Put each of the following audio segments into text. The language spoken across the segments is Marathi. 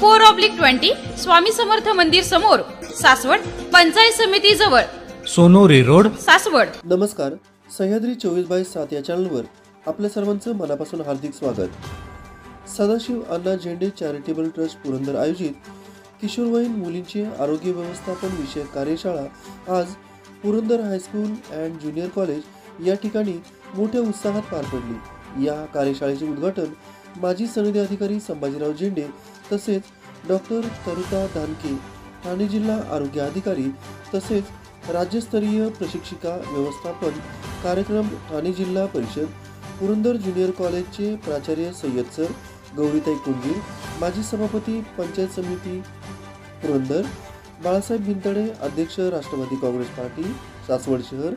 four oblique twenty Swami Samarth मंदिर समोर सासवड पंचायत समिती जवळ. सोनोरी रोड. सासवड. नमस्कार सह्याद्री चोवीस बाय सात या चॅनलवर आपल्या सर्वांचं मनापासून हार्दिक स्वागत. सदाशिव अण्णा झेंडे चॅरिटेबल ट्रस्ट पुरंदर आयोजित किशोरवयीन मुलींचे आरोग्य व्यवस्थापन विषयक कार्यशाळा आज Purandar high school and junior college या ठिकाणी मोठ्या उत्साहात पार पडली. या कार्यशाळेचे उद्घाटन माजी सनदी अधिकारी संभाजीराव झेंडे तसेच डॉक्टर तरुता धानके ठाणे जिल्हा आरोग्य अधिकारी तसेच राज्यस्तरीय प्रशिक्षिका व्यवस्थापन कार्यक्रम ठाणे जिल्हा परिषद पुरंदर ज्युनियर कॉलेजचे प्राचार्य सय्यद सर गौरीताई कुंजीर माजी सभापती पंचायत समिती पुरंदर बाळासाहेब भिंतडे अध्यक्ष राष्ट्रवादी काँग्रेस पार्टी सासवड शहर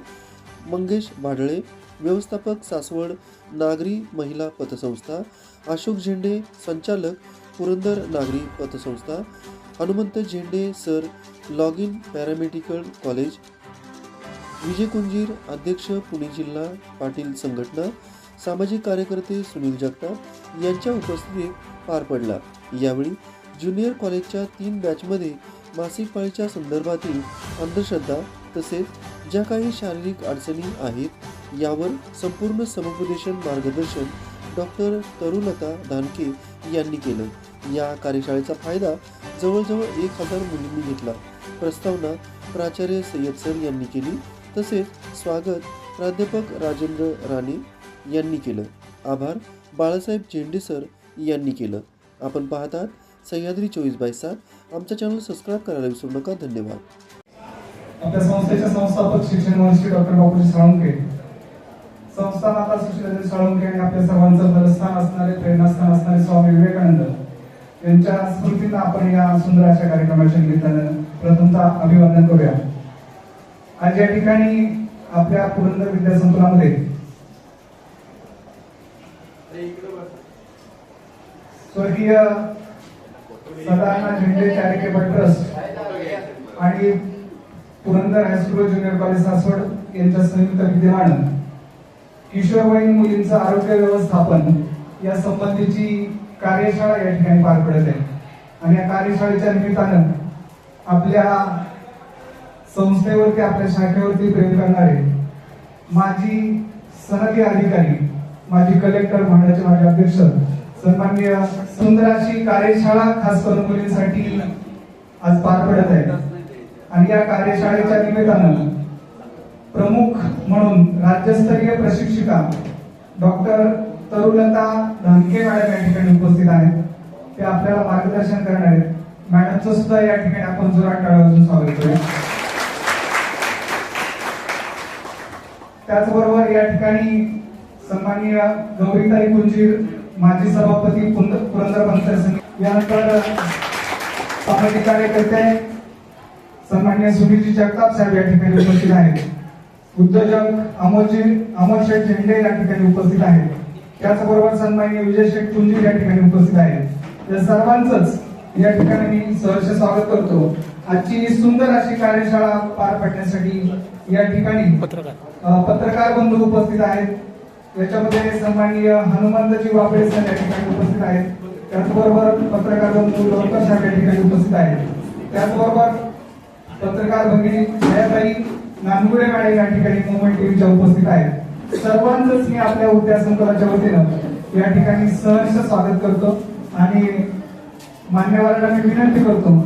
मंगेश भाडळे व्यवस्थापक सासवड नागरी महिला पतसंस्था अशोक झेंडे संचालक पुरंदर नागरी पतसंस्था Hanumant Zende sir log in paramedical college Vijay Kunjir अध्यक्ष पुणे जिल्हा पाटील संघटना सामाजिक कार्यकर्ते सुनील जगताप यांच्या उपस्थितीत पार पडला. यावेळी ज्युनियर कॉलेजच्या तीन बॅचमध्ये मासिक पाळीच्या संदर्भातील अंधश्रद्धा तसेच ज्या काही शारीरिक अडचणी आहेत यावर संपूर्ण समुपदेशन मार्गदर्शन डॉक्टर तरुलता धानके यांनी केलं. या कार्यशाळेचा फायदा जवळजवळ एक हजार मुलींनी घेतला. प्रस्तावना प्राचार्य सय्यद सर यांनी केली. तसेच स्वागत प्राध्यापक राजेंद्र राणे यांनी केलं. आभार बाळासाहेब झेंडे सर यांनी केलं. आपण पाहतात सह्याद्री चोवीस बाय सात. आमचा चॅनल सबस्क्राईब करायला विसरू नका. धन्यवाद. आपल्या संस्थेचे संस्थापक शिक्षण मंत्री डॉक्टर बापूजी साळुंके संस्थानाचा सुशीलाजी साळुंके आणि आपल्या सर्वांचं बलस्थान असणारे प्रेरणास्थान असणारे स्वामी विवेकानंद. यांच्या स्मृतींना आपण या सुंदर अशा कार्यक्रमाच्या निमित्तानं प्रथमतः अभिवादन करूया. आज या ठिकाणी आपल्या पुरंदर विद्यासंकुलामध्ये स्वर्गीय सदाना झेंडे चॅरिटेबल ट्रस्ट आणि Purandar high school junior college Saswad यांच्या संयुक्त विद्यमान किशोरवयीन मुलींचं आरोग्य व्यवस्थापन या संबंधीची कार्यशाळा या ठिकाणी पार पडत आहे. आणि या कार्यशाळेच्या निमित्तानं आपल्या संस्थेवरती आपल्या शाखेवरती प्रेम करणारे माजी सनदी अधिकारी माजी कलेक्टर भांड्याचे माझे अध्यक्ष सन्माननीय सुंदराशी कार्यशाळा खास करून मुलींसाठी आज पार पडत आहे. आणि या कार्यशाळेच्या निमित्तानं प्रमुख म्हणून राज्यस्तरीय प्रशिक्षिका डॉक्टर तरुलता धनके मॅडम या ठिकाणी उपस्थित आहेत. ते आपल्याला मार्गदर्शन करणार आहेत. मॅडमचं सुद्धा या ठिकाणी आपण जोरात टाळा स्वागत करूया. त्याचबरोबर या ठिकाणी सन्माननीय गौरीताई कुंजीर माजी सभापती पुरंदर पंचायत समिती यानंतर सामाजिक कार्यकर्ते सन्मान्य सुनीलजी जगताप साहेब या ठिकाणी उपस्थित आहेत. उद्योजक अमोलजी अमोल शेठ झेंडे या ठिकाणी उपस्थित आहेत. त्याचबरोबर सन्मान्य विजय शेठ कुंजीर या ठिकाणी उपस्थित आहेत. या सर्वांचंच या ठिकाणी मी सहर्ष स्वागत करतो. आजची ही सुंदर अशी कार्यशाळा पार पडण्यासाठी या ठिकाणी पत्रकार. बंधू उपस्थित आहेत. याच्यामध्ये सन्माननीय हनुमंतजी वाबळे सर या ठिकाणी उपस्थित आहेत. त्याचबरोबर पत्रकार बंधू लोणकर साहेब या ठिकाणी उपस्थित आहेत. त्याचबरोबर पत्रकार भगिनी छायाताई नानगुडे मॅडम या ठिकाणी मुंबई टीमच्या उपस्थित आहेत. सर्वांचंच मी आपल्या विद्यासंकुलाच्या वतीनं या ठिकाणी सहर्ष स्वागत करतो आणि मान्यवरांना मी विनंती करतो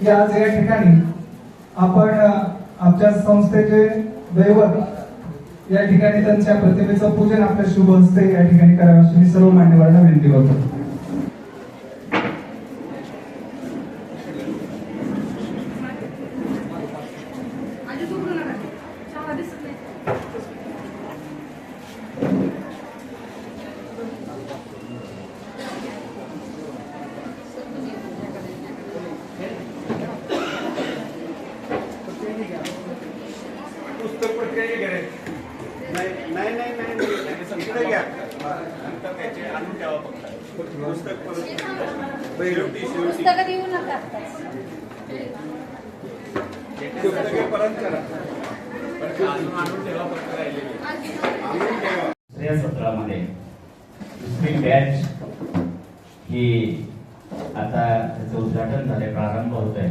की आज या ठिकाणी आपण आमच्या संस्थेचे दैवत या ठिकाणी त्यांच्या प्रतिमेचं पूजन आपल्या शुभ हस्ते या ठिकाणी करावं अशी मी सर्व मान्यवरांना विनंती करतो. दुसऱ्या सत्रामध्ये दुसरी बॅच ही आता त्याचं उद्घाटन झाले प्रारंभ होत आहे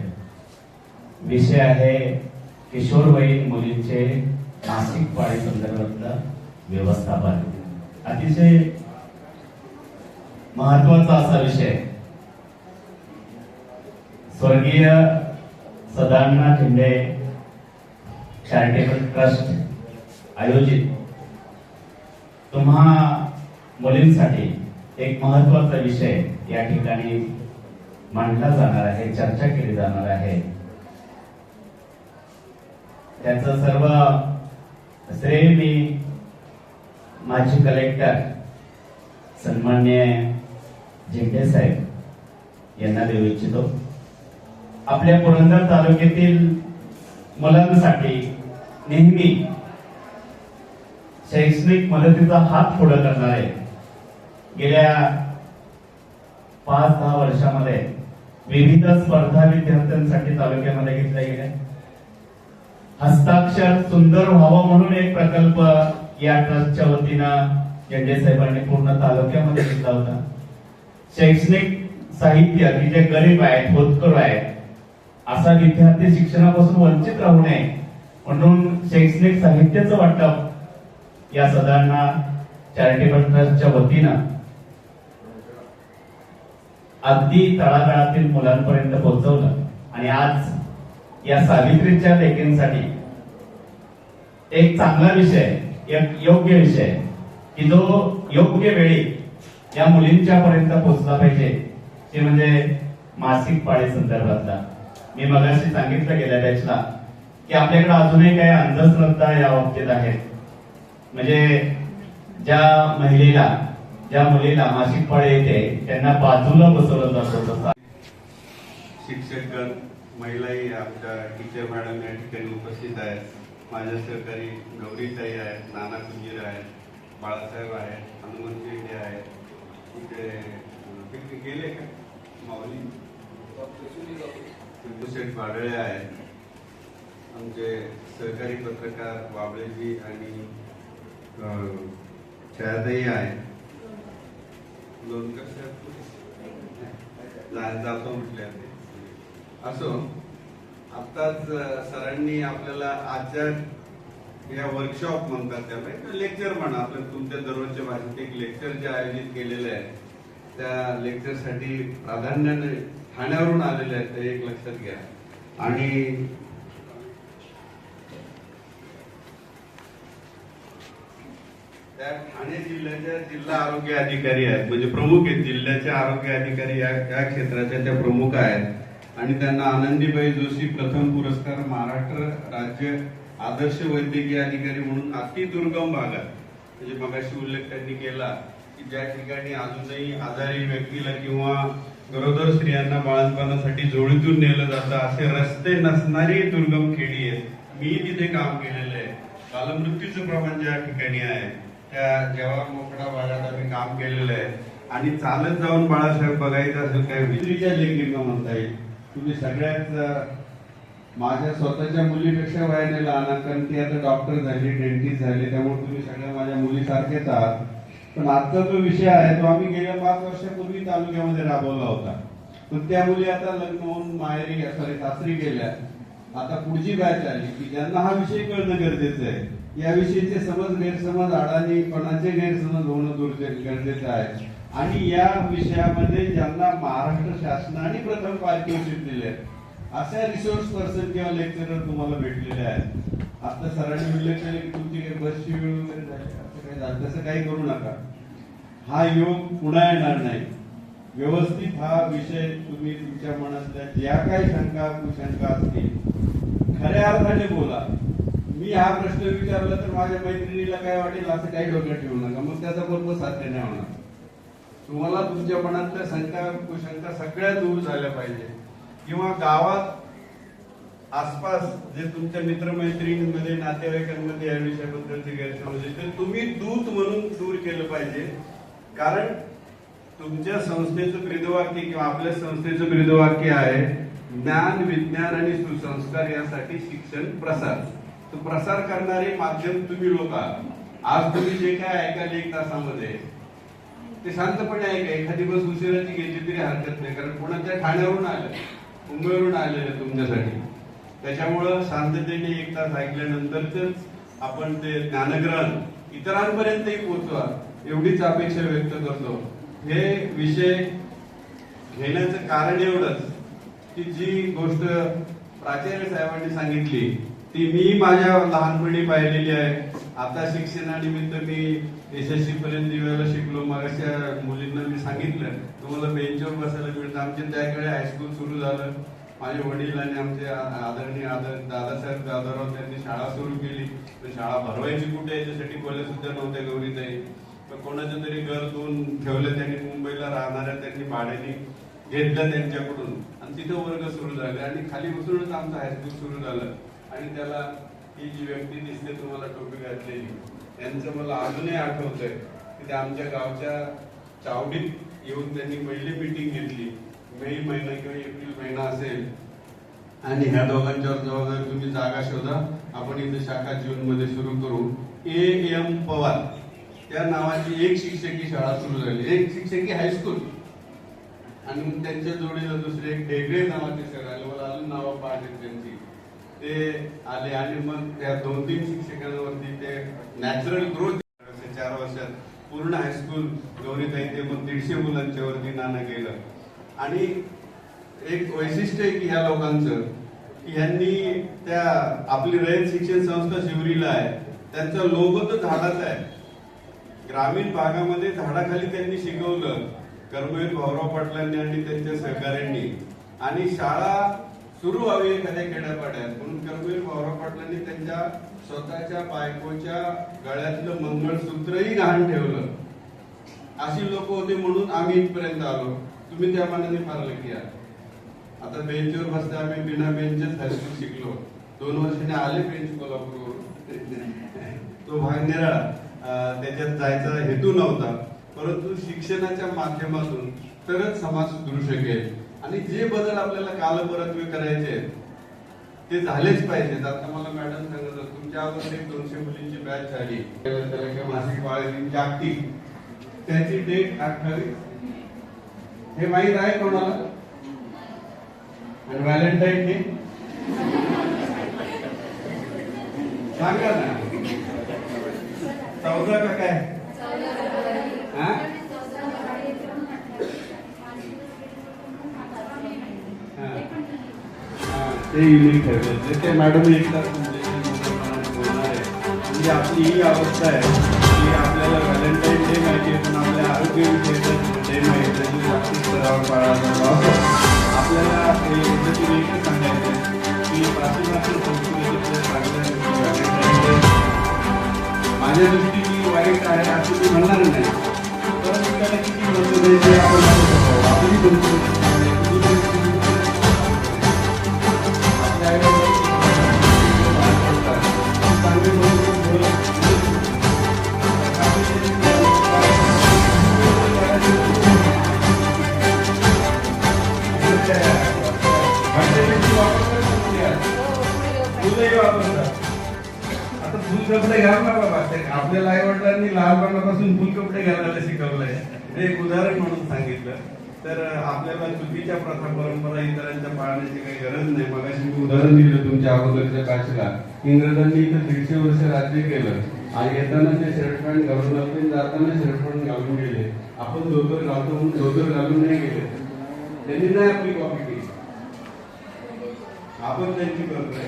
विषय आहे किशोरवयीन मुलींचे मासिक पाळी संदर्भातलं व्यवस्थापन. अतिशय महत्त्वाचा असा विषय. स्वर्गीय सदानना खिंडे चॅरिटेबल ट्रस्ट आयोजित. तुम्हा मुलींसाठी एक महत्त्वाचा विषय या ठिकाणी मांडला जाणार आहे चर्चा केली जाणार आहे. त्याच सर्व श्रेय मी माजी कलेक्टर सन्मान्य झेंडे साहेब यांना देऊ इच्छितो. आपल्या पुरंदर तालुक्यातील मुलांसाठी नेहमी शैक्षणिक मदतीचा हात पुढे करणारे गेल्या पाच दहा वर्षामध्ये विविध स्पर्धा विद्यार्थ्यांसाठी तालुक्यामध्ये घेतल्या गेल्या. हस्ताक्षर सुंदर व्हावं म्हणून एक प्रकल्प या ट्रस्टच्या वतीनं झेंडे साहेबांनी पूर्ण तालुक्यामध्ये घेतला होता. शैक्षणिक साहित्य की जे गरीब आहेत होतकर आहेत असा विद्यार्थी शिक्षणापासून वंचित राहू नये म्हणून शैक्षणिक साहित्याचं वाटप या सदांना चॅरिटेबल ट्रस्टच्या वतीनं अगदी तळागाळातील मुलांपर्यंत पोहोचवलं. आणि आज या सावित्रीच्या लेखींसाठी एक चांगला विषय एक योग्य विषय की जो योग्य वेळी या मुलींच्या पर्यंत पोहोचला पाहिजे ते म्हणजे मासिक पाळी संदर्भातला. मी मगाशी सांगितलं गेल्या बॅचला की आपल्याकडे अजूनही काही अंधश्रद्धा या बाबतीत आहेत म्हणजे ज्या महिलेला ज्या मुलीला मासिक पाळी येते त्यांना बाजूला बसवलं जातं तसं. शिक्षकगण महिलाही आमच्या टीचर मॅडम या ठिकाणी उपस्थित आहेत. माझ्या सहकारी गौरीताई आहेत नाना कुंजीर आहेत बाळासाहेब आहेत हनुमंत शेंडे आहेत. तिकडे गेले का? माऊली? शेठ वाडळे आहेत. आमचे सहकारी पत्रकार बाबळेजी आणि अं, छायाताई आहेत लोणकर साहेब जातो म्हटले असो आत्ताच सरांनी आपल्याला आजच्या या वर्कशॉप म्हणतात त्याला लेक्चर म्हणा आपल्या तुमच्या दररोजच्या भाषेत एक लेक्चर जे आयोजित केलेलं आहे त्या लेक्चरसाठी प्राधान्याने ठाण्यावरून आलेले आहेत ते एक लक्षात घ्या. आणि त्या ठाणे जिल्ह्याच्या जिल्हा आरोग्य अधिकारी आहेत. म्हणजे प्रमुख आहेत. जिल्ह्याचे आरोग्य अधिकारी या या क्षेत्राच्या त्या प्रमुख आहेत. आणि त्यांना आनंदीबाई जोशी प्रथम पुरस्कार महाराष्ट्र राज्य आदर्श वैद्यकीय अधिकारी म्हणून अति दुर्गम भागात म्हणजे मगाशी उल्लेख त्यांनी केला की ज्या ठिकाणी अजूनही आजारी व्यक्तीला किंवा गरोदर स्त्रियांना बाळंतपणासाठी जोडीतून नेलं जातं असे रस्ते नसणारी दुर्गम खेडी आहेत. मी तिथे काम केलेलं आहे. बालमृत्यूचं प्रमाण ज्या ठिकाणी आहे त्या जवाहर मोकळा भागात आम्ही काम केलेलं आहे. आणि चालत जाऊन बाळासाहेब बघायचं असेल काय विक्रीच्या लेखिका म्हणता येईल. तुम्ही सगळ्यात माझ्या स्वतःच्या मुलीपेक्षा वयाने लहान कारण ती आता डॉक्टर झाली डेंटिस्ट झाली त्यामुळे तुम्ही सगळ्या माझ्या मुलीसारखेच आहात. पण आजचा जो विषय आहे तो आम्ही गेल्या पाच वर्षापूर्वी तालुक्यामध्ये राबवला होता. पण त्या मुली आता लग्न होऊन माहेरी सॉरी सासरी गेल्या. आता पुढची बॅच आली की ज्यांना हा विषय कळणं गरजेचं आहे. या विषयीचे समज गैरसमज अडाणीपणाचे गैरसमज होणं दुर्जे- गरजेचं आहे. आणि या विषयामध्ये ज्यांना महाराष्ट्र शासनाने प्रथम पारितोषिक दिले अशा रिसोर्स पर्सन किंवा लेक्चरर तुम्हाला भेटलेले आहेत. आता सरांनी उल्लेख केले की तुमची काही बसची वेळ वगैरे झाली असं काही झालं तसं काही करू नका. हा योग पुन्हा येणार नाही. व्यवस्थित हा विषय तुम्ही तुमच्या मनातल्या ज्या काही शंका कुशंका असतील खऱ्या अर्थाने बोला. मी हा प्रश्न विचारला तर माझ्या मैत्रिणीला काय वाटेल असं काही डोक्यात ठेवू नका. मग त्याचा बरोबर साध्य नाही होणार. तुम्हाला तुमच्या मनातल्या शंका कुशंका सगळ्या दूर झाल्या पाहिजे. किंवा गावात आसपास जे तुमच्या मित्रमैत्रिणींमध्ये नातेवाईकांमध्ये या विषयाबद्दलचे गैरसमज ते तुम्ही दूत म्हणून दूर केलं पाहिजे. कारण तुमच्या संस्थेचं ब्रीदवाक्य किंवा आपल्या संस्थेचं ब्रीदवाक्य आहे ज्ञान विज्ञान आणि सुसंस्कार यासाठी शिक्षण प्रसार तो प्रसार करणारे माध्यम तुम्ही लोक आज तुम्ही जे काय ऐकाल एक तासामध्ये ते शांतपणे ऐका. एखादी बस उशिराची घ्यायची तरी हरकत नाही कारण कोणाच्या ठाण्यावरून आलं मुंबईवरून आलेलं तुमच्यासाठी. त्याच्यामुळं शांततेने एक तास ऐकल्यानंतरच आपण ते ज्ञानग्रहण इतरांपर्यंतही पोहोचवा एवढीच अपेक्षा व्यक्त करतो. हे विषय घेण्याचं कारण एवढंच की जी गोष्ट प्राचार्य साहेबांनी सांगितली ती मी माझ्या लहानपणी पाहिलेली आहे. आता शिक्षणानिमित्त मी यशस्वी पर्यंत दिव्याला शिकलो. मगाच्या मुलींना मी सांगितलं तुम्हाला बेंचवर बसायला मिळतं. आमच्या त्याकडे हायस्कूल सुरू झालं. माझे वडील आणि आमचे आदरणीय आदर दादासाहेब दादाराव त्यांनी शाळा सुरू केली. पण शाळा भरवायची कुठे? याच्यासाठी कॉलेज सुद्धा नव्हत्या गौरीताई. पण कोणाचं तरी घर दोन ठेवलं त्यांनी. मुंबईला राहणाऱ्या त्यांनी भाड्याने घेतलं त्यांच्याकडून. आणि तिथं वर्ग सुरू झाले. आणि खाली बसूनच आमचं हायस्कूल सुरू झालं. आणि त्याला ही जी व्यक्ती दिसते तुम्हाला टोपी घातलेली त्यांचं मला अजूनही आठवतंय की ते आमच्या गावच्या चावडीत येऊन त्यांनी पहिली मीटिंग घेतली. मे महिना किंवा एप्रिल महिना असेल. आणि ह्या दोघांच्यावर जबाबदारी तुम्ही जागा शोधा. आपण इथे शाखा जीवनमध्ये सुरू करू. A M Pawar. त्या नावाची एक शिक्षकी शाळा सुरू झाली. एक शिक्षकी हायस्कूल. आणि त्यांच्या जोडीला दुसरे एक ढेगळे नावाचे सर आले. मला अजून नावं पाहते त्यांची. ते आले आणि मग त्या दोन तीन शिक्षकांवरती ते नॅचरल ग्रोथ चार वर्षात पूर्ण हायस्कूल गौरीताई ते मग दीडशे मुलांच्या वरती नाणं गेलं. आणि एक वैशिष्ट्य आहे की ह्या लोकांचं की ह्यांनी त्या आपली रयत शिक्षण संस्था शिवरीला आहे त्यांचा लोभ तर झाडाचा आहे. ग्रामीण भागामध्ये झाडाखाली त्यांनी शिकवलं कर्मवीर भाऊराव पाटलांनी आणि त्यांच्या सहकाऱ्यांनी. आणि शाळा सुरू व्हावी एखाद्या खेड्यापाड्यात म्हणून कर्मवीर भाऊराव पाटलांनी त्यांच्या स्वतःच्या बायकोच्या गळ्यातलं मंगळसूत्रही गहाण ठेवलं. अशी लोक होते म्हणून आम्ही इथपर्यंत आलो. तुम्ही त्या मानाने फार लकी आहात आता बेंचवर बसता आम्ही बिना बेंचच हायस्कूल शिकलो. दोन वर्षाने आले बेंच कोल्हापूरवरून. तो भाग निराळा. त्याच्यात जायचा हेतू नव्हता. परंतु शिक्षणाच्या माध्यमातून तरच समाज सुधरू शकेल. आणि जे बदल आपल्याला कालपरत्वे करायचे आहेत, ते झालेच पाहिजेत. आता मला मॅडम सांगत तुमच्या अगोदर एक दोनशे मुलींची बॅच झाली. मासिक पाळी दिन जागतिक. त्याची डेट अठ्ठावीस हे माहीत आहे कोणाला? आणि व्हॅलेंटाईन डे? सांगा ना. चौदा का काय? हा. हा, ते युनिक ठेवले म्हणजे ते मॅडम एक म्हणजे बोलणार आहे म्हणजे आपली ही अवस्था आहे. की आपल्याला व्हॅलेंटाईन डे माहिती आहे पण आपल्या आरोग्य डे माहिती आहे. जागतिक स्तरावर पाळायला आपल्याला हे पद्धतीने एकच सांगायचं की पाश्चिमात्य संस्कृतीतल्या चांगल्या म्हणजे माझ्या दृष्टीने वाईट आहे असं मी म्हणणार नाही. परंतु त्याला किती महत्त्व द्यायचे आपण आपली संस्कृती कपडे घाल ना बाबा. आपल्याला आई वडिलांनी लहानपणापासून फुल कपडे घालायला शिकवलंय. हे एक उदाहरण म्हणून सांगितलं. तर आपल्याला चुकीच्या प्रथा परंपरा इतरांच्या पाळण्याची काही गरज नाही. मगाशी मी उदाहरण दिलं तुमच्या अगोदरच्या काशीला. इंग्रजांनी इथं दीडशे वर्ष राज्य केलं. आणि येताना ते शर्ट पॅन्ट घालून आले जाताना शर्ट पॅन्ट घालून गेले. आपण धोतर घालतो म्हणून धोतर घालून नाही गेले. त्यांनी नाही आपली कॉपी केली. आपण त्यांची करतोय.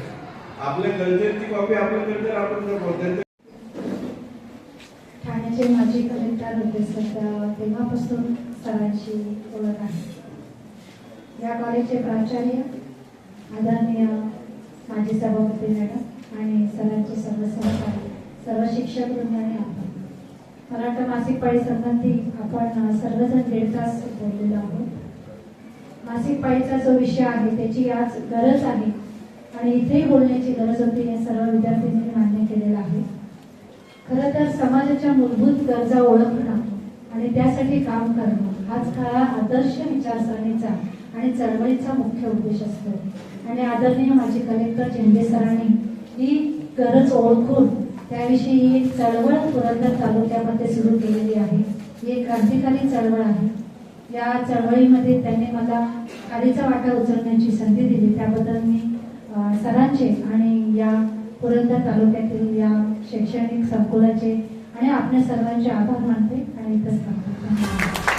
आपल्या कल्चरची कॉपी आपण कल्चर आपण जर त्यांचं ठाण्याचे माजी कलेक्टर होते सध्या तेव्हापासून सरांची ओळख आहे. या कॉलेजचे प्राचार्य आदरणीय माजी सभापती मॅडम आणि सरांचे सर्व सहकारी सर्व शिक्षक वृंदाने आपण. मराठा मासिक पाळी संबंधी आपण सर्वजण दीड तास बोललेलो आहोत. मासिक पाळीचा जो विषय आहे त्याची आज गरज आहे. आणि इथे बोलण्याची गरज होती हे सर्व विद्यार्थ्यांनी मान्य केलेलं आहे. खरं तर समाजाच्या मूलभूत गरजा ओळखणं आणि त्यासाठी काम करणं हाच खरा आदर्श विचारसरणीचा आणि चळवळीचा मुख्य उद्देश असतो. आणि आदरणीय माजी कलेक्टर झेंडे सरांनी ही गरज ओळखून त्याविषयी एक चळवळ पुरंदर तालुक्यामध्ये सुरू केलेली आहे. ही एक क्रांतिकारी चळवळ आहे. या चळवळीमध्ये त्यांनी मला खालीचा वाटा उचलण्याची संधी दिली. त्याबद्दल मी सरांचे आणि या पुरंदर तालुक्यातील या शैक्षणिक संकुलाचे आणि आपल्या सर्वांचे आभार मानते आणि इथंच थांबते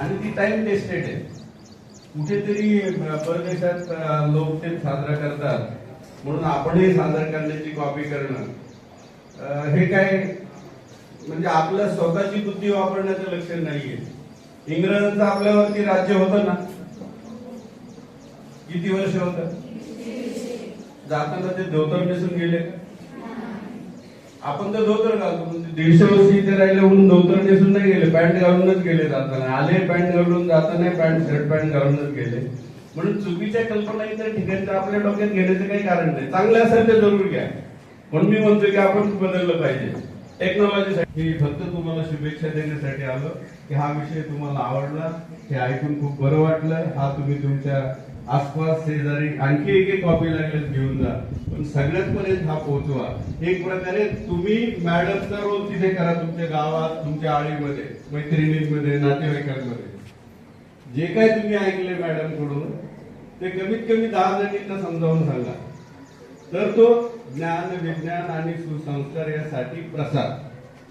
आणि ती टाइम टेस्टेड आहे. कुठेतरी परदेशात लोक ते साजरा करतात. म्हणून आपणही सादर करण्याची कॉपी करणं. हे काय म्हणजे आपलं स्वतःची बुद्धी वापरण्याचं लक्ष नाहीये. इंग्रजांचं आपल्यावरती राज्य होतं ना? किती वर्ष होत? जाताना ते धोतर नेसून गेले आपण तर धोतर घालतो दीडशे वर्ष इथे राहिले म्हणून धोतर नेसून नाही गेले पॅन्ट घालूनच गेले जाताना. आले पॅन्ट घालून जाताना पॅन्ट शर्ट पॅन्ट घालूनच गेले. म्हणून चुकीच्या कल्पना इतर ठिकाणी आपल्या डोक्यात घेण्याचं काही कारण नाही. चांगले असेल ते जरूर घ्या. म्हणून मी म्हणतोय की आपण बदललं पाहिजे. टेक्नॉलॉजीसाठी मी फक्त तुम्हाला शुभेच्छा देण्यासाठी आलो. की हा विषय तुम्हाला आवडला हे ऐकून खूप बरं वाटलं. हा तुम्ही तुमच्या आसपास शेजारी आणखी एक एक कॉपी लागेल घेऊन जा. पण सगळ्यांपर्यंत हा पोहोचवा. एक प्रकारे तुम्ही मॅडमचा रोल तिथे करा तुमच्या गावात तुमच्या आळीमध्ये मैत्रिणींमध्ये नातेवाईकांमध्ये. जे काय तुम्ही ऐकले मॅडमकडून ते कमीत कमी दहा जणींना समजावून सांगा. तर तो ज्ञान विज्ञान आणि सुसंस्कार यासाठी प्रसार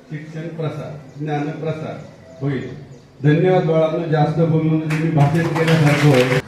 शिक्षण प्रसार ज्ञान प्रसार होईल. धन्यवाद बाळांनो जास्त बोलून तुम्ही म्हणजे भाषण केल्यासारखं होईल.